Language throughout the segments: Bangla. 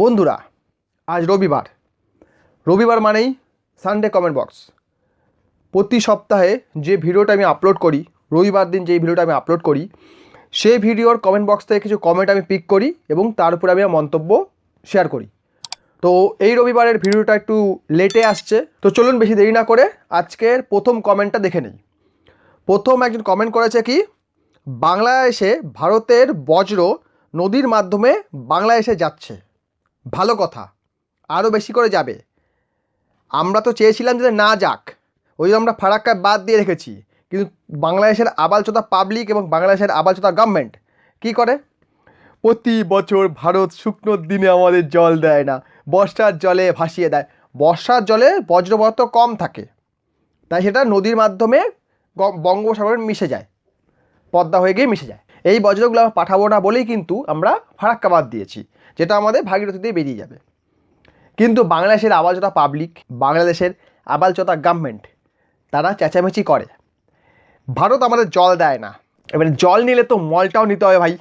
বন্ধুরা, আজ রবিবার। রবিবার মানেই সানডে কমেন্ট বক্স প্রতি সপ্তাহে যে ভিডিওটা আমি আপলোড করি, রবিবার দিন যে ভিডিওটা আমি আপলোড করি, সেই ভিডিওর কমেন্ট বক্স থেকে কিছু কমেন্ট আমি পিক করি এবং তার উপরে আমি মন্তব্য শেয়ার করি। তো এই রবিবারের ভিডিওটা একটু লেটে আসছে। তো চলুন বেশি দেরি না করে আজকের প্রথম কমেন্টটা দেখে নিই। প্রথম একজন কমেন্ট করেছে কি বাংলাদেশে ভারতের বজ্র নদীর মাধ্যমে বাংলাদেশে যাচ্ছে। ভালো কথা আরও বেশি করে যাবে। আমরা তো চেয়েছিলাম যে না যাক ওই জন্য আমরা ফারাক্কা বাদ দিয়ে রেখেছি কিন্তু বাংলাদেশের আবালচোদা পাবলিক এবং বাংলাদেশের আবালচোদা গভর্নমেন্ট কী করে? প্রতি বছর ভারত শুকনোর দিনে আমাদের জল দেয় না বর্ষার জলে ভাসিয়ে দেয়। বর্ষার জলে বজ্রপাত কম থাকে তাই সেটা নদীর মাধ্যমে বঙ্গোপসাগরে মিশে যায় পদ্মা হয়ে গিয়ে মিশে যায়। এই বজ্রগুলো আমরা পাঠাবো না বলেই কিন্তু আমরা ফারাক্কা বাদ দিয়েছি। যেটা আমাদের ভাগীরথী দিয়ে বেরিয়ে যাবে। কিন্তু বাংলাদেশের আবালচতা পাবলিক বাংলাদেশের আবালচতা গভর্নমেন্ট তারা চেঁচামেচি করে। ভারত আমাদের জল দেয় না। এবারে জল নিলে তো মলটাও নিতে হবে ভাই।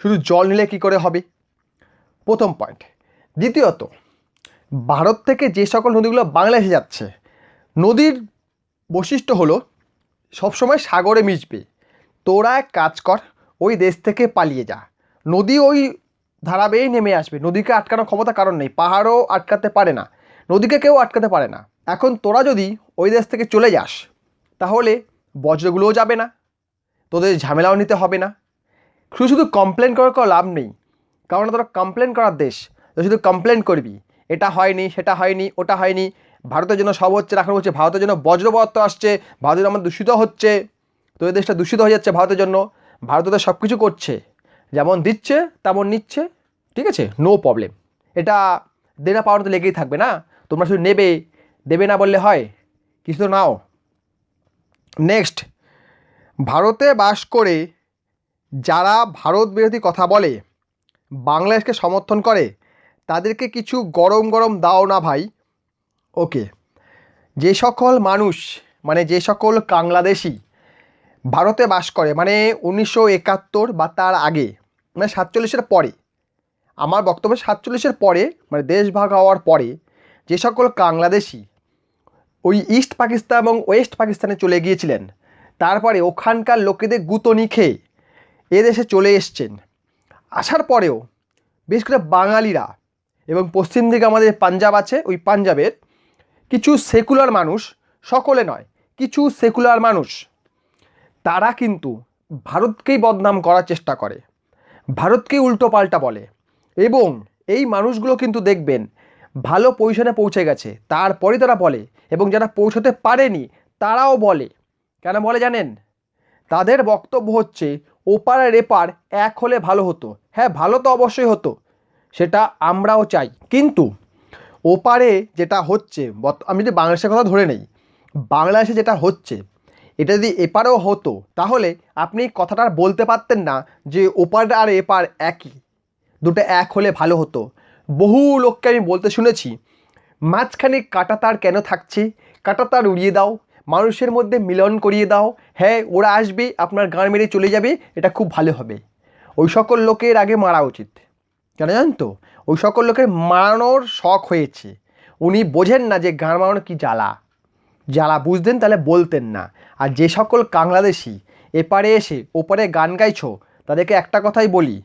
শুধু জল নিলে কি করে হবে? প্রথম পয়েন্ট দ্বিতীয়ত, ভারত থেকে যে সকল নদীগুলো বাংলাদেশে যাচ্ছে, নদীর বৈশিষ্ট্য হলো সবসময় সাগরে মিশবে। তোরা এক কাজ কর, ওই দেশ থেকে পালিয়ে যা। নদী ওই ধারা বেয়েই নেমে আসবে। নদীকে আটকানোর ক্ষমতা কারণ নেই, পাহাড়ও আটকাতে পারে না, নদীকে কেউ আটকাতে পারে না। এখন তোরা যদি ওই দেশ থেকে চলে যাস, তাহলে বজ্রগুলোও যাবে না, তোদের ঝামেলাও নিতে হবে না। শুধু শুধু কমপ্লেন করার কোনো লাভ নেই, কারণ তোরা কমপ্লেন করার দেশ তো শুধু কমপ্লেন করবি, এটা হয়নি, সেটা হয়নি, ওটা হয়নি, ভারতের জন্য সব হচ্ছে রাখানো হচ্ছে ভারতের জন্য বজ্রপদার্থ আসছে, ভারতের আমার দূষিত হচ্ছে, তোদের দেশটা দূষিত হয়ে যাচ্ছে ভারতের জন্য, ভারত সব কিছু করছে। যেমন দিচ্ছে, তেমন নিচ্ছে, ঠিক আছে? নো প্রবলেম এটা দেনা পাওয়ার তো লেগেই থাকবে না। তোমরা শুধু নেবে, দেবে না বললে হয়। কিছু তো নাও। নেক্সট ভারতে বাস করে যারা ভারত বিরোধী কথা বলে, বাংলাদেশকে সমর্থন করে, তাদেরকে কিছু গরম গরম দাও না ভাই। ওকে যে সকল মানুষ মানে যে সকল বাংলাদেশি ভারতে বাস করে মানে উনিশশো একাত্তর বা তার আগে মানে সাতচল্লিশের পরে। আমার বক্তব্য সাতচল্লিশের পরে মানে দেশ ভাগ হওয়ার পরে, যে সকল বাংলাদেশি ওই ইস্ট পাকিস্তান এবং ওয়েস্ট পাকিস্তানে চলে গিয়েছিলেন, তারপরে ওখানকার লোকেদের গুতনি খেয়ে এদেশে চলে এসছেন। আসার পরেও বেশ করে বাঙালিরা এবং পশ্চিম দিকে আমাদের পাঞ্জাব আছে, ওই পাঞ্জাবের কিছু সেকুলার মানুষ, সকলে নয়, কিছু সেকুলার মানুষ তারা কিন্তু ভারতকেই বদনাম করার চেষ্টা করে। ভারতকেই উল্টো পাল্টা বলে। এবং এই মানুষগুলো কিন্তু দেখবেন, ভালো পজিশনে পৌঁছে গেছে। তারপরে তারা বলে এবং যারা পৌঁছতে পারেনি, তারাও বলে। কেন বলে জানেন? তাদের বক্তব্য হচ্ছে, ওপার আর এপার এক হলে ভালো হতো। হ্যাঁ ভালো তো অবশ্যই হতো, সেটা আমরাও চাই। কিন্তু ওপারে যেটা হচ্ছে আমি যদি বাংলাদেশের কথা ধরে নেই, বাংলাদেশে যেটা হচ্ছে এটা যদি এপারেও হতো, তাহলে আপনি কথাটা বলতে পারতেন না যে ওপার আর এপার একই। দুটো এক হলে ভালো হতো। বহু লোককে আমি বলতে শুনেছি, মাঝখানে কাটা তার কেন থাকছে? কাটা তার উড়িয়ে দাও, মানুষের মধ্যে মিলন করিয়ে দাও। হ্যাঁ ওরা আসবে, আপনার গান মেরে চলে যাবে, এটা খুব ভালো হবে। ওই সকল লোকের আগে মারা উচিত। কেন জানেন তো? ওই সকল লোকের মারানোর শখ হয়েছে। উনি বোঝেন না যে গান মারানো কী জ্বালা। যারা বুঝতেন তাহলে বলতেন না। আর যে সকল বাংলাদেশি এপারে এসে ওপারে গান গাইছো, তাদেরকে একটা কথাই বলি,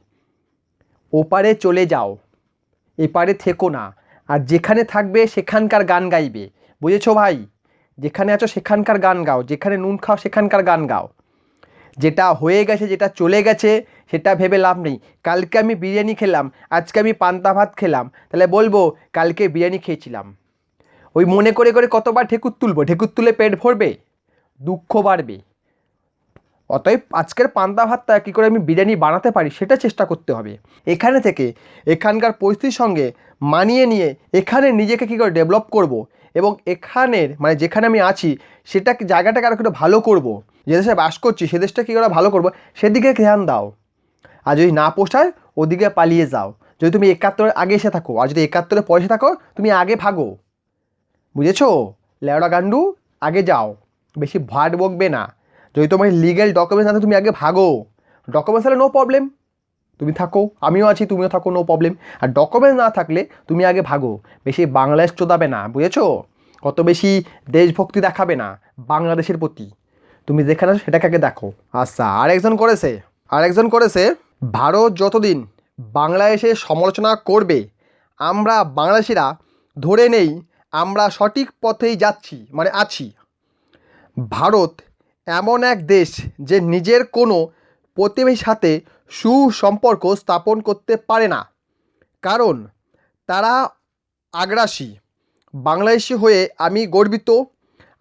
ওপারে চলে যাও, এপারে থেকো না। আর যেখানে থাকবে সেখানকার গান গাইবে। বুঝেছ ভাই? যেখানে আছো সেখানকার গান গাও, যেখানে নুন খাও সেখানকার গান গাও। যেটা হয়ে গেছে, যেটা চলে গেছে, সেটা ভেবে লাভ নেই। কালকে আমি বিরিয়ানি খেলাম, আজকে আমি পান্তা ভাত খেলাম, তাহলে বলব কালকে বিরিয়ানি খেয়েছিলাম। ওই মনে করে করে কতবার ঠেকুর তুলবো? ঠেকুর তুলে পেট ভরবে? দুঃখ বাড়বে। অতএব আজকের পান্তা ভাতটা কী করে আমি বিরিয়ানি বানাতে পারি সেটা চেষ্টা করতে হবে। এখানে থেকে এখানকার পরিস্থিতির সঙ্গে মানিয়ে নিয়ে এখানে নিজেকে কী করে ডেভেলপ করব এবং এখানের মানে যেখানে আমি আছি সেটা জায়গাটাকে আরও একটু ভালো করব? যে দেশে বাস করছি সে দেশটা কী করে ভালো করব? সেদিকে ধ্যান দাও। আর যদি না পোষায় ওদিকে পালিয়ে যাও। যদি তুমি একাত্তরের আগে এসে থাকো, আর যদি একাত্তরের পয়সা থাকো, তুমি আগে ভাগো। বুঝেছ? লেওড়া গান্ডু, আগে যাও। বেশি ভাট বকবে না। যদি তোমার লিগেল ডকুমেন্টস আছে তুমি আগে ভাগো। ডকুমেন্টস হলে নো প্রবলেম তুমি থাকো, আমিও আছি, তুমিও থাকো নো প্রবলেম আর ডকুমেন্টস না থাকলে তুমি আগে ভাগো। বেশি বাংলাদেশ চোদাবে না, বুঝেছ? কত বেশি দেশভক্তি দেখাবে না, বাংলাদেশের প্রতি। তুমি যেখানে আছো, সেটাকে আগে দেখো। আচ্ছা আর একজন করেছে। আর একজন করেছে, ভারত যতদিন বাংলাদেশে সমালোচনা করবে, আমরা বাংলাদেশিরা ধরে নেই আমরা সঠিক পথেই যাচ্ছি মানে আছি। ভারত এমন এক দেশ যে নিজের কোনো প্রতিবেশীর সাথে সুসম্পর্ক স্থাপন করতে পারে না। কারণ তারা আগ্রাসী। বাংলাদেশি হয়ে আমি গর্বিত।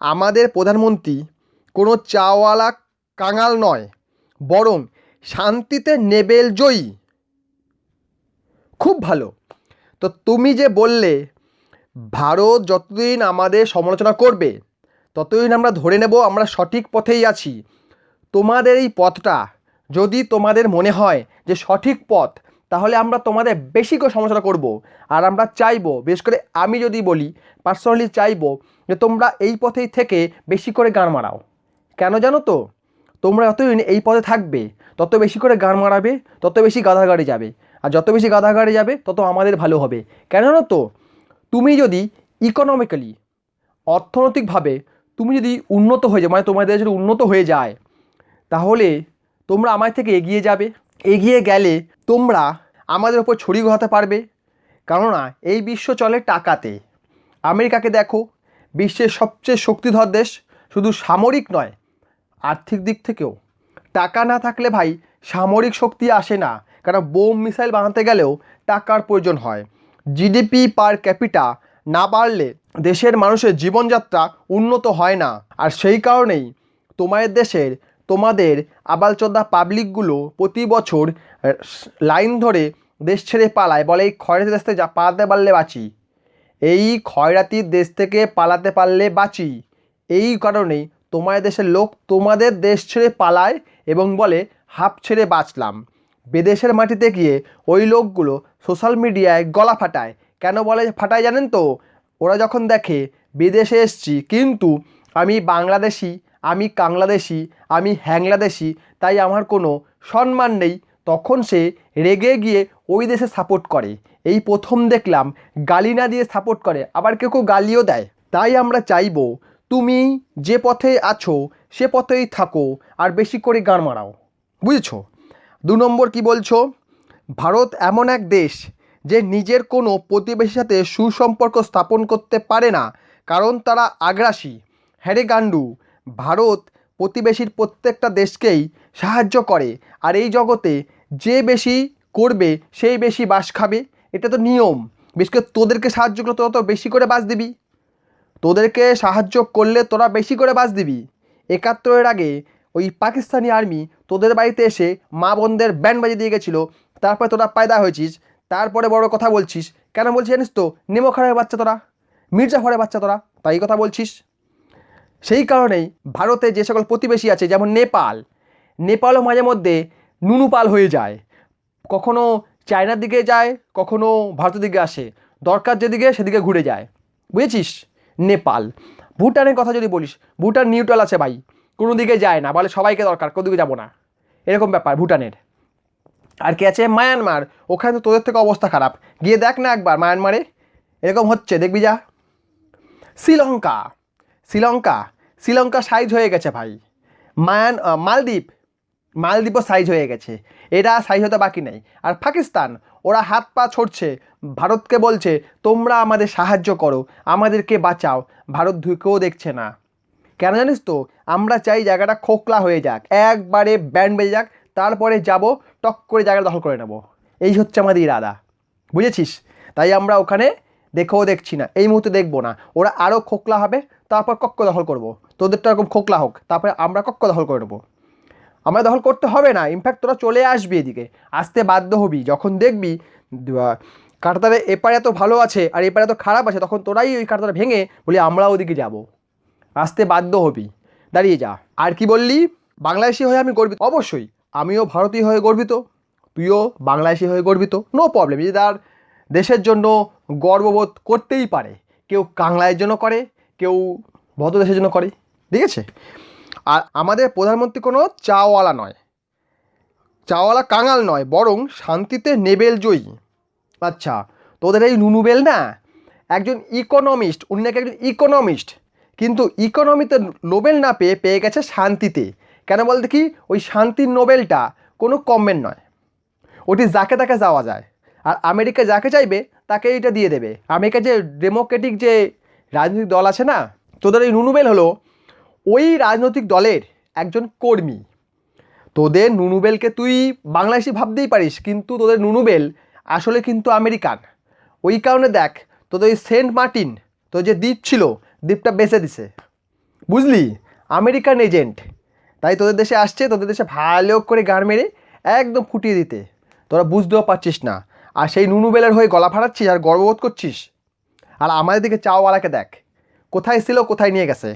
আমাদের প্রধানমন্ত্রী কোনো চাওয়ালা কাঙাল নয়, বরং শান্তিতে নেবেল জয়ী। খুব ভালো। তো তুমি যে বললে ভারত যতদিন আমাদের সমালোচনা করবে, ততদিন আমরা ধরে নেব আমরা সঠিক পথেই আছি। তোমাদের এই পথটা যদি তোমাদের মনে হয় যে সঠিক পথ, তাহলে আমরা তোমাদের বেশি করে সমালোচনা করব। আর আমরা চাইব, বিশেষ করে আমি যদি বলি পার্সোনালি চাইব যে তোমরা এই পথেই থেকে বেশি করে গান মারাও। কেন জানো তো? তোমরা যতদিন এই পথে থাকবে, তত বেশি করে গান মারাবে, তত বেশি গাধাগাড়ি যাবে। আর যত বেশি গাধাগাড়ি যাবে, তত আমাদের ভালো হবে। কেন জানো তো? তুমি যদি ইকোনমিক্যালি অর্থনৈতিকভাবে তুমি যদি উন্নত হয়ে যায় মানে তোমাদের দেশ যদি উন্নত হয়ে যায়, তাহলে তোমরা আমার থেকে এগিয়ে যাবে। এগিয়ে গেলে তোমরা আমাদের ওপর ছড়ি ঘোরাতে পারবে। কেননা এই বিশ্ব চলে টাকাতে। আমেরিকাকে দেখো, বিশ্বের সবচেয়ে শক্তিধর দেশ। শুধু সামরিক নয়, আর্থিক দিক থেকেও। টাকা না থাকলে ভাই, সামরিক শক্তি আসে না। কারণ বোম মিসাইল বানাতে গেলেও টাকার প্রয়োজন হয়। জিডিপি পার ক্যাপিটা না বাড়লে দেশের মানুষের জীবনযাত্রা উন্নত হয় না। আর সেই কারণেই তোমাদের দেশের, তোমাদের আবালচোদ্দা পাবলিকগুলো প্রতি বছর লাইন ধরে দেশ ছেড়ে পালায়, বলে এই খয়রাতি দেশ থেকে পালাতে পারলে বাঁচি। এই খয়রাতির দেশ থেকে পালাতে পারলে বাঁচি। এই কারণেই তোমাদের দেশের লোক তোমাদের দেশ ছেড়ে পালায় এবং বলে হাফ ছেড়ে বাঁচলাম। বিদেশের মাটিতে গিয়ে ওই লোকগুলো সোশ্যাল মিডিয়ায় গলা ফাটায়। কেন বলে ফাটায় জানেন তো? ওরা যখন দেখে, বিদেশে এসছি, কিন্তু আমি বাংলাদেশি, আমি কাংলাদেশি, আমি হ্যাংলাদেশি, তাই আমার কোনো সম্মান নেই, তখন সে রেগে গিয়ে ওই দেশে সাপোর্ট করে। এই প্রথম দেখলাম গালি না দিয়ে সাপোর্ট করে, আবার কেউ কেউ গালিও দেয়। তাই আমরা চাইব, তুমি যে পথে আছো, সে পথেই থাকো, আর বেশি করে গান মারাও। বুঝেছ? দু নম্বর কি বলছো? ভারত এমন এক দেশ যে নিজের কোনো প্রতিবেশীর সাথে সুসম্পর্ক স্থাপন করতে পারে না, কারণ তারা আগ্রাসী। হ্যারে গান্ডু, ভারত প্রতিবেশীর প্রত্যেকটা দেশকেই সাহায্য করে, আর এই জগতে যে বেশি করবে, সেই বেশি বাস খাবে। এটা তো নিয়ম। বিশেষ করে তোদেরকে সাহায্য করলে তোরা তো বেশি করে বাস দিবি। তোদেরকে সাহায্য করলে তোরা বেশি করে বাস দিবি। একাত্তরের আগে ওই পাকিস্তানি আর্মি তোদের বাড়িতে এসে মা বোনদের ব্যান্ড বাজিয়ে দিয়ে গেছিল, তারপরে তোরা পায়দা হয়েছিস, তারপরে বড় কথা বলছিস। কেন বলছিস জানিস তো? নেমো খারাপের বাচ্চা তোরা মির্জাফরের বাচ্চা তোরা, তাই কথা বলছিস। সেই কারণেই ভারতে যে সকল প্রতিবেশী আছে, যেমন নেপাল, নেপালও মাঝে মধ্যে নুনুপাল হয়ে যায়। কখনো চায়নার দিকে যায়, কখনো ভারতের দিকে আসে। দরকার যেদিকে, সেদিকে ঘুরে যায়। বুঝেছিস? নেপাল। ভুটানের কথা যদি বলিস, ভুটান নিউট্রাল আছে ভাই। কোনো দিকে যায় না, বলে সবাইকে দরকার, কোনো দিকে যাব না। এরকম ব্যাপার, ভুটানের। আর কে আছে? মায়ানমার। ওখানে তো তোদের থেকে অবস্থা খারাপ। গিয়ে দেখ না একবার মায়ানমারে। এরকম হচ্ছে, দেখবি যা। শ্রীলঙ্কা। শ্রীলঙ্কা। শ্রীলঙ্কা সাইজ হয়ে গেছে ভাই। মায়ান মালদ্বীপ। মালদ্বীপও সাইজ হয়ে গেছে। এটা সাইজ হতে বাকি নেই। আর পাকিস্তান, ওরা হাত পা ছড়ছে। ভারতকে বলছে, তোমরা আমাদের সাহায্য করো। আমাদেরকে বাঁচাও। ভারত ধুকেও দেখছে না। কেন জানিস তো? আমরা চাই জায়গাটা খোকলা হয়ে যাক, একবারে ব্যান্ড বেজে যাক, তারপরে যাব, টক করে জায়গাটা দখল করে নেব। এই হচ্ছে আমাদের ইরাদা, বুঝেছিস? তাই আমরা ওখানে দেখেও দেখছি না, এই মুহূর্তে দেখব না। ওরা আরও খোকলা হবে, তারপর কক্ষ দখল করব। তোদেরটা এরকম খোকলা হোক, তারপরে আমরা কক্ষ দখল করে নেব। আমরা দখল করতে হবে না ইনফ্যাক্ট তোরা চলে আসবি এদিকে, আসতে বাধ্য হবি। যখন দেখবি কাঁটাতারে এপারে এত ভালো আছে, আর এপারে এত খারাপ আছে, তখন তোরাই ওই কাঁটাতারে ভেঙে বলি আমরা ওদিকে যাব। আসতে বাধ্য হবি। দাঁড়িয়ে যা। আর কি বললি? বাংলাদেশি হয়ে আমি গর্বিত অবশ্যই, আমিও ভারতীয় হয়ে গর্বিত। তুইও বাংলাদেশি হয়ে গর্বিত। নো প্রবলেম যে তার দেশের জন্য গর্ববোধ করতেই পারে। কেউ কাংলায়ের জন্য করে, কেউ ভদ্র দেশের জন্য করে। ঠিক আছে? আর আমাদের প্রধানমন্ত্রী কোনো চাওয়ালা নয়। চাওয়ালা কাঙাল নয়, বরং শান্তিতে নেবেল জয়ী। আচ্ছা তোদের এই নুনুবেল না? একজন ইকোনমিস্ট উনি একজন ইকোনমিস্ট কিন্তু ইকোনমিতে নোবেল না পেয়ে পেয়ে গেছে শান্তিতে। কেন বলতে কি? ওই শান্তির নোবেলটা কোনো কমেন্ট নয়। ওটি যাকে তাকে যাওয়া যায়। আর আমেরিকা যাকে চাইবে তাকে এটা দিয়ে দেবে। আমেরিকা যে ডেমোক্রেটিক যে রাজনৈতিক দল আছে না তোদের এই নুনুবেল হলো ওই রাজনৈতিক দলের একজন কর্মী। তোদের নুনুবেলকে তুই বাংলাদেশি ভাবতেই পারিস, কিন্তু তোদের নুনুবেল আসলে কিন্তু আমেরিকান। ওই কারণে দেখ, তোদের ওই সেন্ট মার্টিন তোর যে দ্বীপ ছিল দ্বীপটা বেঁচে দিছে। বুঝলি? American agent. তাই তোদের দেশে আসছে, তোদের দেশে ভালো করে গান মেরে একদম ফুটিয়ে দিতে। তোরা বুঝতেও পারছিস না। আর সেই নুনুবেলের হয়ে গলা ফাটাচ্ছিস আর গর্ববোধ করছিস? আর আমাদের দিকে চাওয়ালাকে দেখ। কোথায় ছিল, কোথায় নিয়ে গেছে।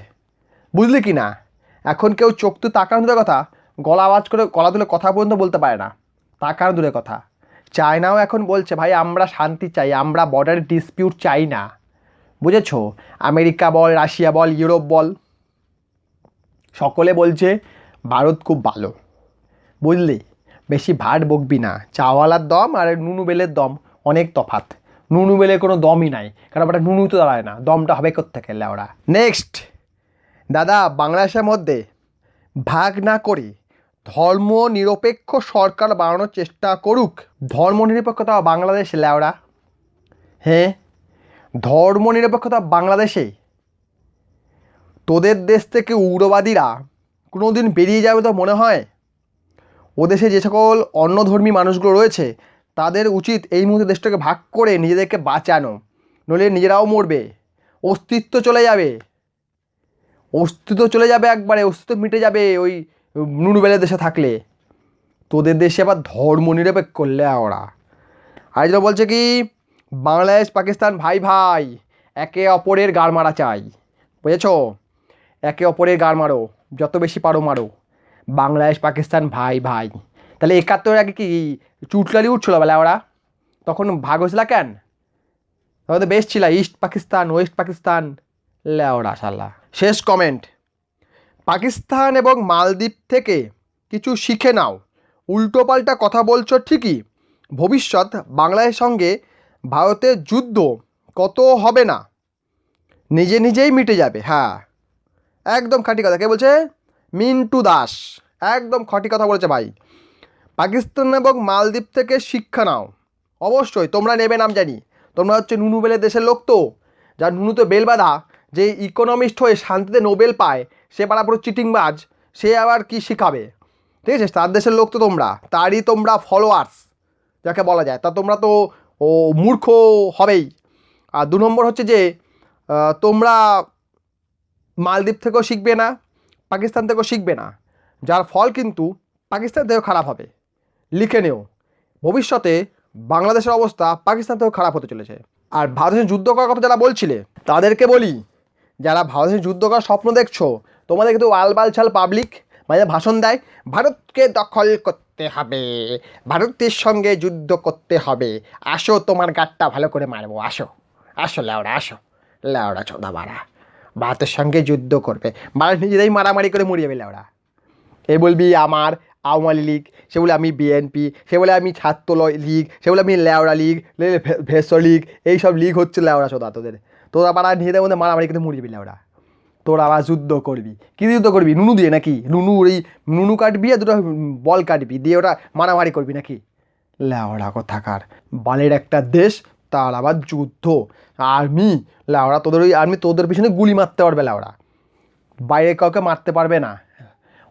বুঝলি কি না? এখন কেউ চোখ তো তাকানো কথা, গলা আওয়াজ করে গলা তুলে কথা পর্যন্ত বলতে পারে না। তাকানো দূরের কথা। চায়নাও এখন বলছে, ভাই, আমরা শান্তি চাই, আমরা বর্ডার ডিসপিউট চাই না। বুঝেছ? আমেরিকা বল, রাশিয়া বল, ইউরোপ বল। সকলে বলছে, ভারত খুব ভালো। বুঝলি? বেশি ভাট বকবি না। চাওয়ালার দম আর নুনু বেলের দম, অনেক তফাত নুনু বেলের কোনো দমই নাই। কারণ ওটা নুনু তো দাঁড়ায় না। দমটা হবে কোথেকে ওরা নেক্সট দাদা বাংলাদেশের মধ্যে, ভাগ না করে ধর্ম নিরপেক্ষ সরকার বানানোর চেষ্টা করুক। ধর্ম নিরপেক্ষতা বাংলাদেশে ল্যাওড়া হ্যাঁ? ধর্ম নিরপেক্ষতা বাংলাদেশে, তোদের দেশ থেকে উগ্রবাদীরা কোনো দিন বেরিয়ে যাবে তো মনে হয়? ও দেশে যে সকল অন্যধর্মী মানুষগুলো রয়েছে, তাদের উচিত এই মুহূর্তে দেশটাকে ভাগ করে নিজেদেরকে বাঁচানো, নইলে নিজেরাও মরবে। অস্তিত্ব চলে যাবে। অস্তিত্ব চলে যাবে একবারে, অস্তিত্ব মিটে যাবে ওই নুনুবেলের দেশে থাকলে। তোদের দেশে আবার ধর্ম নিরপেক্ষ করলে ওরা। আর যেটা বলছে কি বাংলাদেশ, পাকিস্তান, ভাই ভাই, একে অপরের গাড় মারা চাই। বুঝেছ? একে অপরের গাড় মারো, যত বেশি পারো মারো। বাংলাদেশ, পাকিস্তান, ভাই ভাই। তাহলে একাত্তর আগে কি চুটলালি উঠছিল বেলা ওরা? তখন ভাগ হয়েছিল কেন? তখন তো বেশ ছিল, ইস্ট পাকিস্তান, ওয়েস্ট পাকিস্তান। লেওড়া সাল্লা শেষ কমেন্ট পাকিস্তান এবং মালদ্বীপ থেকে কিছু শিখে নাও। উল্টোপাল্টা কথা বলছো ঠিকই। ভবিষ্যৎ বাংলাদেশের সঙ্গে ভারতের যুদ্ধ কত হবে না? নিজে নিজেই মিটে যাবে হ্যাঁ। একদম খাঁটি কথা। কে বলছে? মিন্টু দাস। একদম খাঁটি কথা বলেছে ভাই। পাকিস্তান এবং মালদ্বীপ থেকে শিক্ষা নাও। অবশ্যই, তোমরা নেবে নাম জানি। তোমরা হচ্ছে নুনু বেলের দেশের লোক তো। যার নুনুতে বেল বাঁধা, যে ইকোনমিস্ট হয়ে শান্তিতে নোবেল পায়, সে পাড়া পুরো চিটিংবাজ, সে আবার কি শিখাবে? ঠিক আছে? তার দেশের লোক তো তোমরা। তারই তোমরা ফলোয়ার্স যাকে বলা যায়। তা তোমরা তো ও মূর্খ হবেই। আর দু নম্বর হচ্ছে যে তোমরা মালদ্বীপ থেকেও শিখবে না, পাকিস্তান থেকেও শিখবে না। যার ফল কিন্তু পাকিস্তান থেকেও খারাপ হবে। লিখে নেও, ভবিষ্যতে বাংলাদেশের অবস্থা পাকিস্তান থেকেও খারাপ হতে চলেছে। আর ভারতের যুদ্ধ করার কথা যারা বলছিলে, তাদেরকে বলি, যারা ভারতের যুদ্ধ করার স্বপ্ন দেখছ, তোমাদের কিন্তু আলবাল ছাল পাবলিক মানে ভাষণ দেয়, ভারতকে দখল করতে হবে, ভারতের সঙ্গে যুদ্ধ করতে হবে। আসো, তোমার গাটটা ভালো করে মারবো, আসো আসো, লেওড়া আসো, লেওড়া চোদা মারা ভারতের সঙ্গে যুদ্ধ করবে। ভারত নিজেরাই মারামারি করে মরিয়ে যাবে লেওড়া। এ বলবি আমার আওয়ামী লীগ, সে বলে আমি বিএনপি সে বলে আমি ছাত্র লীগ সে বলে আমি লেওড়া লীগ ভেস্য লীগ, এইসব লীগ হচ্ছে লেওড়া চোদা তোদের। তোরা পাড়া নিজেদের মধ্যে মারামারি করে মরে যাবি লেওড়া। তোরা আবার যুদ্ধ করবি। কী যুদ্ধ করবি? নুনু দিয়ে নাকি? নুনু, ওই নুনু কাটবি আর দুটো বল কাটবি, দিয়ে ওটা মারামারি করবি নাকি? লেওড়া কোথাকার। বালের একটা দেশ, তার আবার যুদ্ধ। আর্মি, লেওড়া, তোদের ওই আর্মি তোদের পিছনে গুলি মারতে পারবে লেওড়া। বাইরে কাউকে মারতে পারবে না।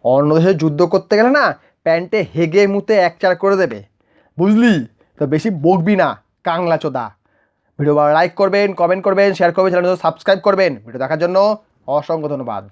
অন্য দেশে যুদ্ধ করতে গেলে না, প্যান্টে হেগে মুতে এক চার করে দেবে। বুঝলি? তো বেশি বকবি না, কাংলা চোদা। ভিডিও লাইক করবেন কমেন্ট করবেন শেয়ার করবেন চ্যানেল সাবস্ক্রাইব করবেন। ভিডিও দেখার জন্য অসংখ্য ধন্যবাদ।